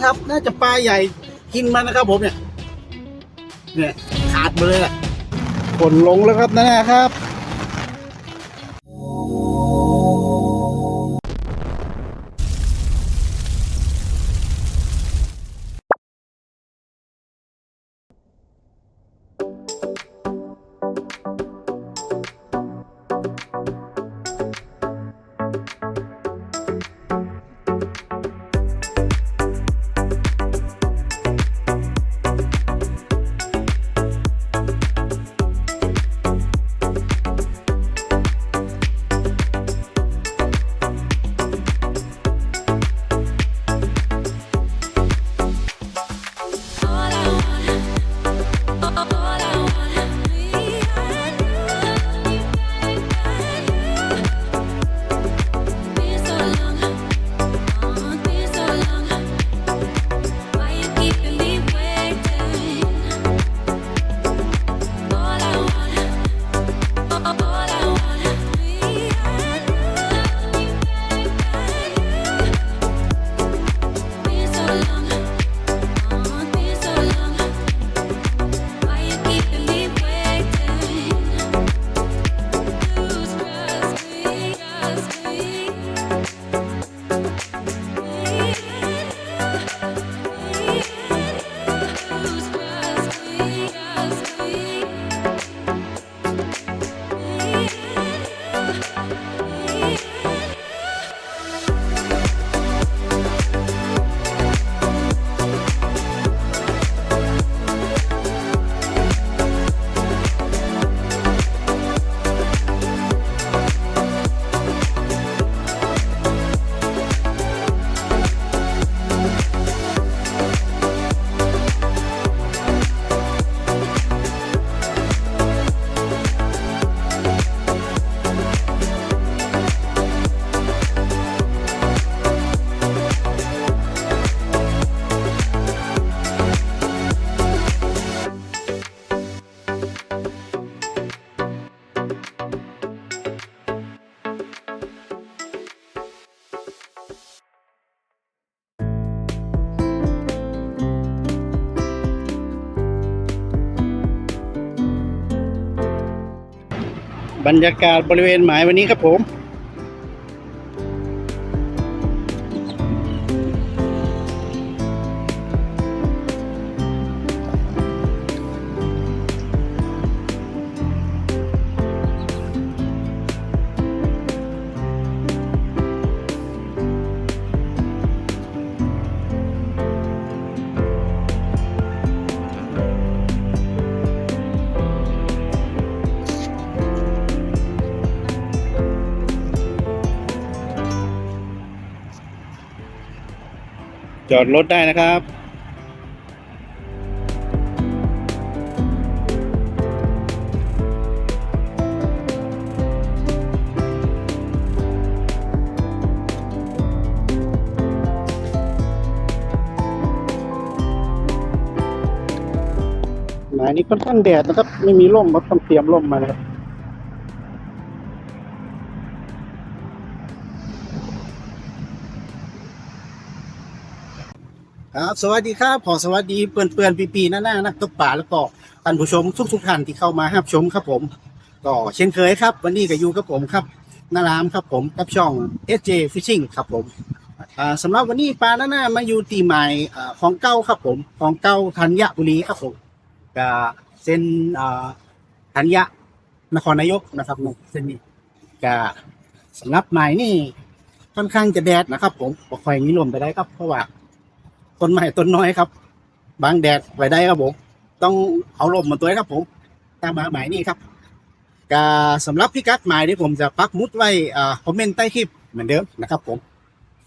นะครับ น่าจะปลาใหญ่กินมันนะครับ ผมเนี่ย เนี่ยขาดไปเลยแหละฝนลงแล้วครับนะนะครับ บรรยากาศบริเวณหมายวันนี้ครับผม จอดรถได้นะครับหมายนี้ค่อนข้างแดดนะครับ ไม่มีร่มครับต้องเตรียมร่มมานะครับ ครับสวัสดีครับขอสวัสดีเปื่อนเปื่อนปีปีๆหน้าหน้านักตกป่าแล้วก็ท่านผู้ชมทุกทุกท่านที่เข้ามารับชมครับผม ก็เช่นเคยครับ วันนี้ก็อยู่กับผมครับนารามครับผมกับช่อง SJ Fishing ครับผมสำหรับวันนี้ปลาหน้าหน้ามาอยู่ตีใหม่ของเก้าครับผมของเก้าธัญบุรีครับผมก็เส้นธัญญะนครนายกนะครับเส้นนี้ก็สำหรับใหม่นี่ค่อนข้างจะแดดนะครับ ผมบ่ค่อยมีลมไปได้ครับเพราะว่า ต้นไม้ต้นน้อยครับ บางแดดไว้ได้ครับผม ต้องเอาลมมาตัวครับผม ตามมาหมายนี่ครับกสำหรับพิกัดหมายที่ผมจะปักมุดไว้อ่าคอมเมนต์ใต้คลิปเหมือนเดิมนะครับผม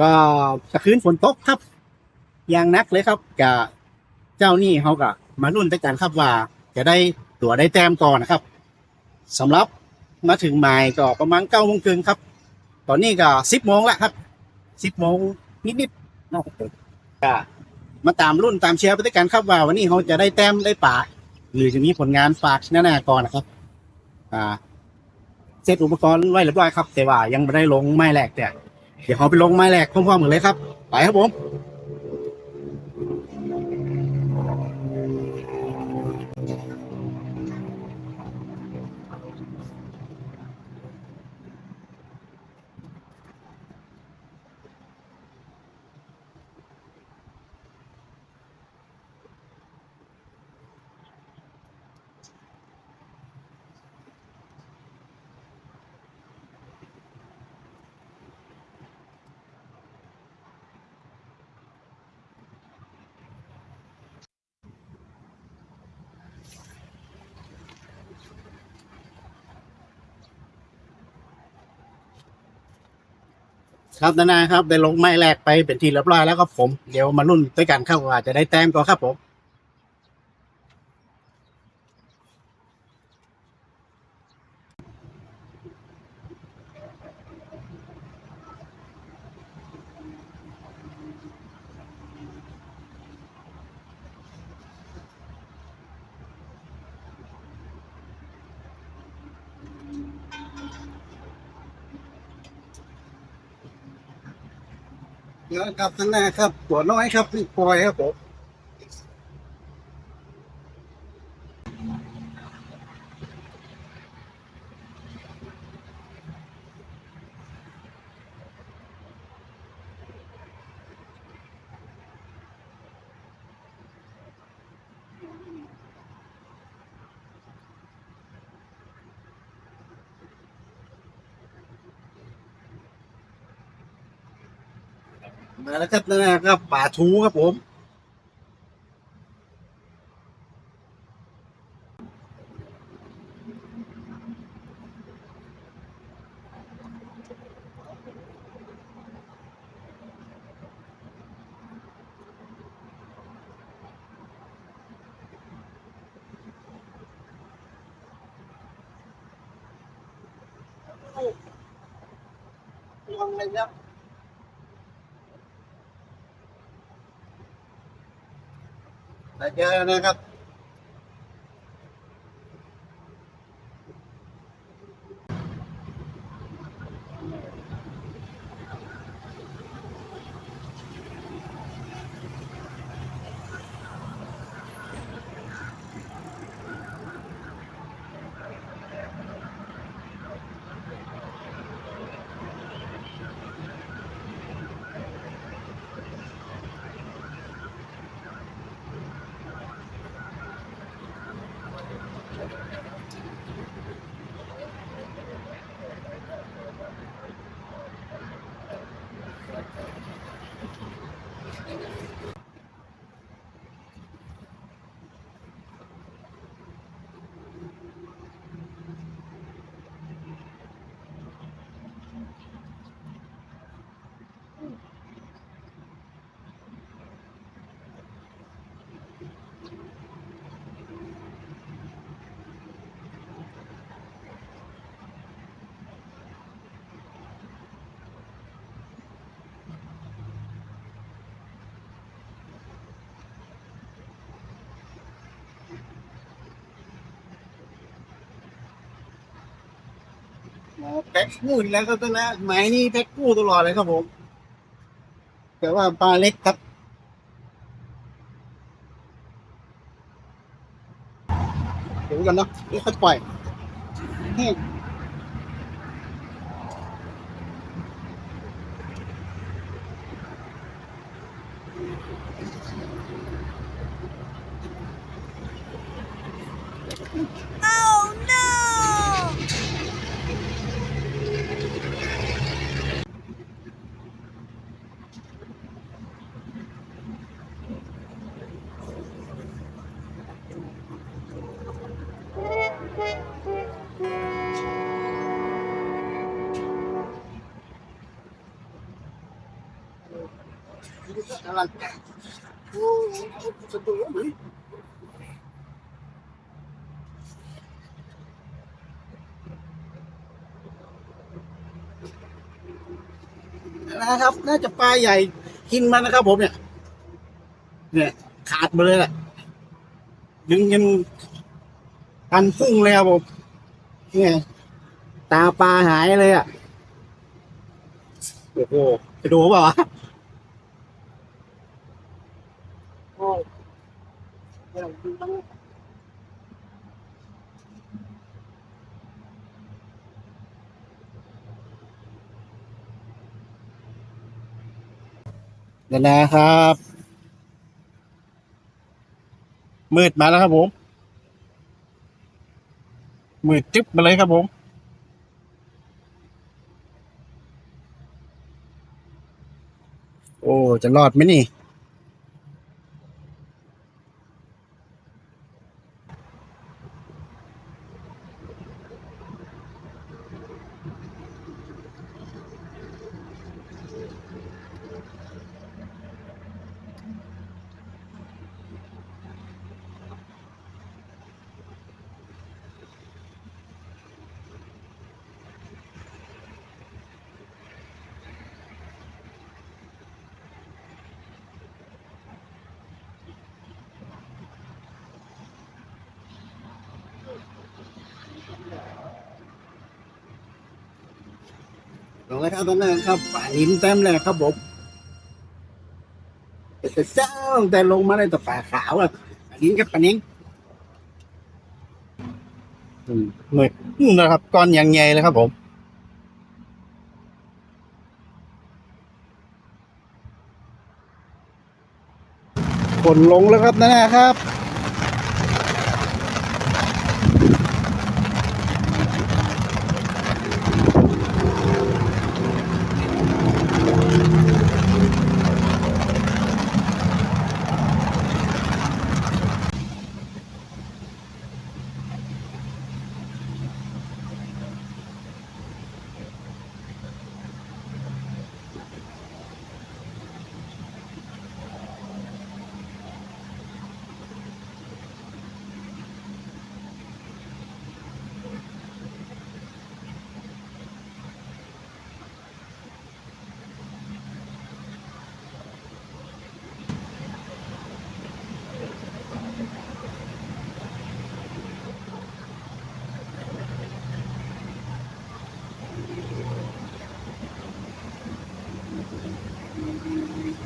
ก็ตะคืนฝนตกครับอย่างนักเลยครับกะเจ้านี่เขาก็มารุ่นด้วยกันครับว่า จะได้ตั๋วได้แต้มก่อนนะครับสำหรับมาถึงหมายก็ประมาณเก้าโมงครึ่งครับ ตอนนี้ก็สิบโมงแล้วครับสิบโมงนิดๆนะครับผมก็ มาตามรุ่นตามเชียร์ไปด้วยกันครับว่าวันนี้เขาจะได้แต้มได้ป่าหรือจะมีผลงานฝากชนะนากรนะครับ อ่าเซตอุปกรณ์ไว้เรียบร้อยครับ แต่ว่ายังไม่ได้ลงไม้แหลกแต่เดี๋ยวเขาไปลงไม้แหลกพร้อมๆกันเลยครับ ไปครับผม ครับนานาครับได้ลงไม้แรกไปเป็นทีเรียบร้อยแล้วครับผม เดี๋ยวมาลุ้นด้วยกันครับว่าจะได้แต้มก็ครับผม เดี๋ยวครับนานาครับ ตัวน้อยครับนี่ปล่อยครับผม มาแล้วครับนานาครับป่าทูครับผม ลงเลยครับแต่ เจอนะครับ แพ็คคู่อีกแล้วครับนะไม้นี่แพ็คคู่ตลอดเลยครับผม แต่ว่าปลาเล็กครับเดี๋ยวกันเนาะเดี๋ยวค่อยปล่อยแห้งอ้สะดุ้งเลยนะครับ น่าจะปลาใหญ่กินมันนะครับผมเนี่ย เนี่ยขาดมาเลยแหละดึงยันกันพุ่งเลยครับผมเนี่ยตาปลาหายเลยอะ โอ้โหจะดูเปล่าวะโอ้เดี๋ยวดูต้อง เดี๋ยวนะครับ มืดมาแล้วครับผม มืดจึ๊บมาเลยครับผมโอ้ จะรอดไหมนี่ ลงเลยครับตอนนั้ครับป่าหินแต้มแรกครับผมแต่เจ้าแต่ลงมาได้แต่ป่าขาวอะป่าหินกับป่านิ้งอืมเหมือนนะครับก้อนยังใหญ่เลยครับผมฝนลงแล้วครับนะครับ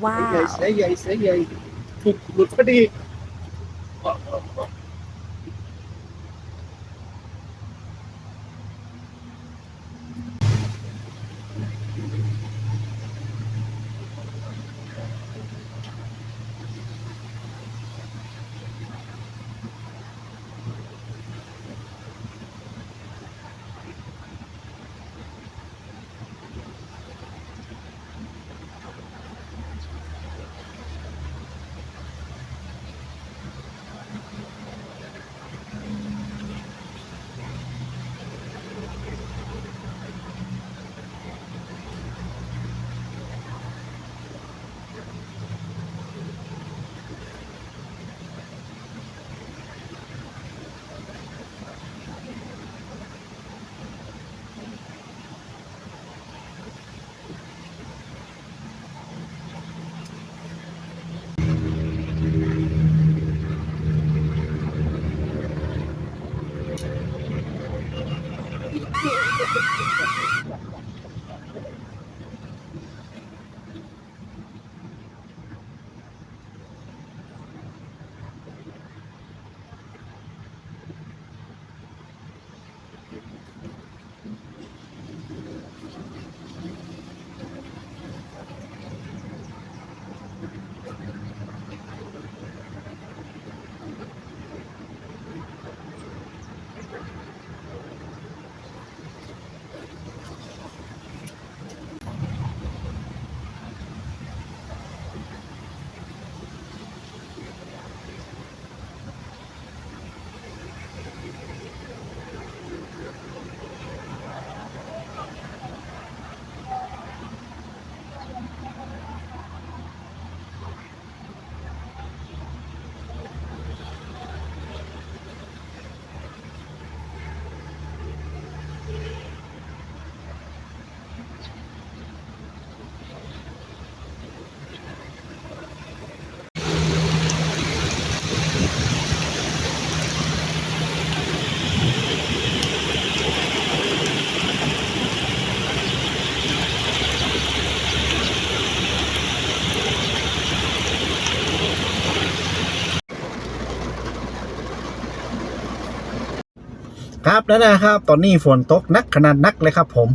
ห ครับแล้วนะครับ ตอนนี้ฝนตกนักขนาดนักเลยครับ ผม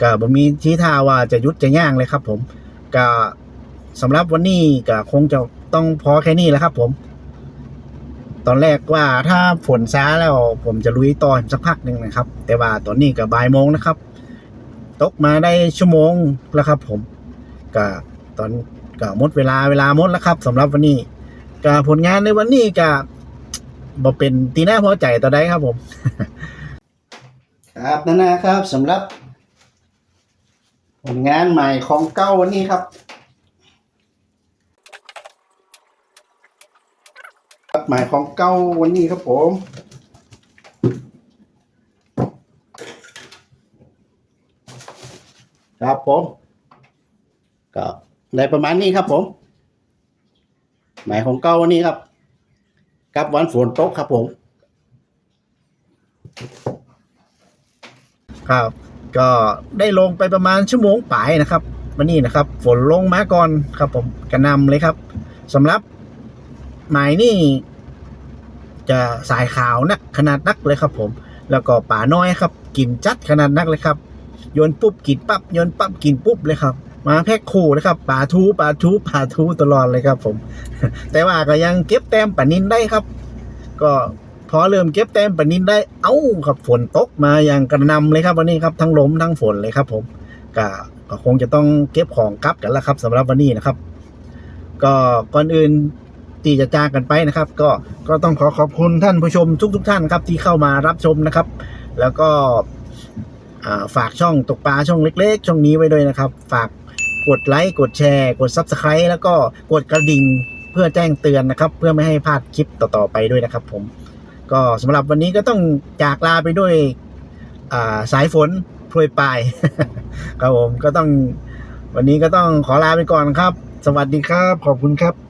ก็บ่มีทีท่าว่าจะยุดจะย่างเลยครับ ผมก็สำหรับวันนี้ก็คงจะต้องพอแค่นี้แหละครับ ผม ตอนแรกว่าถ้าฝนซาแล้วผมจะลุยต่อสักพักหนึ่งนะครับ แต่ว่าตอนนี้ก็บ่ายโมงนะครับ ตกมาได้ชั่วโมงแล้วครับ ผมก็ตอนก็หมดเวลาเวลาหมดแล้วครับสำหรับวันนี้ก็ผลงานในวันนี้ก็ บ่เป็นตีหน้าพอใจต่อได้ครับผม ครับนั่นนะครับสำหรับ ผลงานใหม่ของเก้าวันนี้ครับครับหมายของเก้าวันนี้ครับผมครับผมก็ได้ประมาณนี้ครับผม หมายของเก้าวันนี้ครับ กับวันฝนตกครับผม ครับ ก็ได้ลงไปประมาณชั่วโมงป่ายนะครับวันนี้นะครับ ฝนลงมาก่อนครับ ผมกระนำเลยครับสำหรับหมายนี่จะสายขาวนักขนาดนักเลยครับ ผม แล้วก็ป่าน้อยครับ กินจัดขนาดนักเลยครับโยนปุ๊บกินปั๊บโยนปั๊บกินปุ๊บเลยครับ มาแพ็คคู่นะครับป่าทูป่าทูป่าทูตลอดเลยครับ ผม แต่ว่าก็ยังเก็บแต้มปนินได้ครับ ก็พอเริ่มเก็บแต้มปนินได้ เอ้าครับฝนตกมาอย่างกระนำเลยครับวันนี้ครับทั้งลมทั้งฝนเลยครับ ผมก็ก็คงจะต้องเก็บของกลับกันแล้วครับสำหรับวันนี้นะครับ ก็ก่อนอื่นที่จะจากกันไปนะครับ ก็ก็ต้องขอขอบคุณท่านผู้ชมทุกๆท่านครับ ที่เข้ามารับชมนะครับ แล้วก็ฝากช่องตกปลาช่องเล็ก ๆ ช่องนี้ไว้ด้วยนะครับ ฝาก กดไลค์กดแชร์ กด Subscribe แล้วก็กดกระดิ่งเพื่อแจ้งเตือนนะครับ เพื่อไม่ให้พลาดคลิปต่อๆไปด้วยนะครับ ผม ก็สำหรับวันนี้ก็ต้องจากลาไปด้วยาสายฝนโปรยปลายครับผมก็ต้องวันนี้ก็ต้องขอลาไปก่อนครับ สวัสดีครับ ขอบคุณครับ